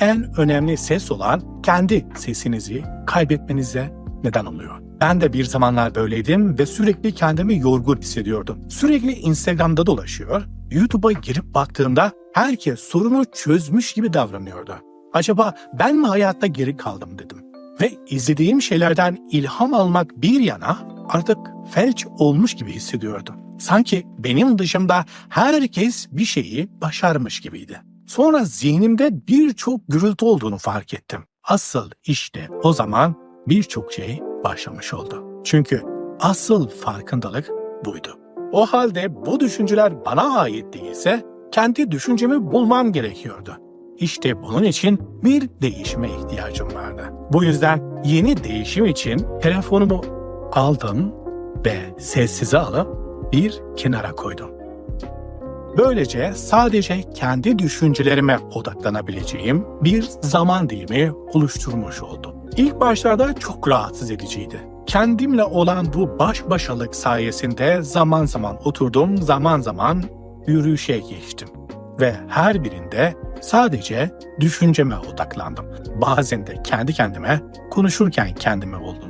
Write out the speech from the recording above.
en önemli ses olan kendi sesinizi kaybetmenize neden oluyor. Ben de bir zamanlar böyleydim ve sürekli kendimi yorgun hissediyordum. Sürekli Instagram'da dolaşıyor, YouTube'a girip baktığımda herkes sorunu çözmüş gibi davranıyordu. Acaba ben mi hayatta geri kaldım dedim. Ve izlediğim şeylerden ilham almak bir yana artık felç olmuş gibi hissediyordum. Sanki benim dışımda herkes bir şeyi başarmış gibiydi. Sonra zihnimde birçok gürültü olduğunu fark ettim. Asıl işte o zaman birçok şey başlamış oldu. Çünkü asıl farkındalık buydu. O halde bu düşünceler bana ait değilse kendi düşüncemi bulmam gerekiyordu. İşte bunun için bir değişime ihtiyacım vardı. Bu yüzden yeni değişim için telefonumu aldım ve sessize alıp bir kenara koydum. Böylece sadece kendi düşüncelerime odaklanabileceğim bir zaman dilimi oluşturmuş oldum. İlk başlarda çok rahatsız ediciydi. Kendimle olan bu baş başalık sayesinde zaman zaman oturdum, zaman zaman yürüyüşe geçtim. Ve her birinde sadece düşünceme odaklandım. Bazen de kendi kendime konuşurken kendimi buldum.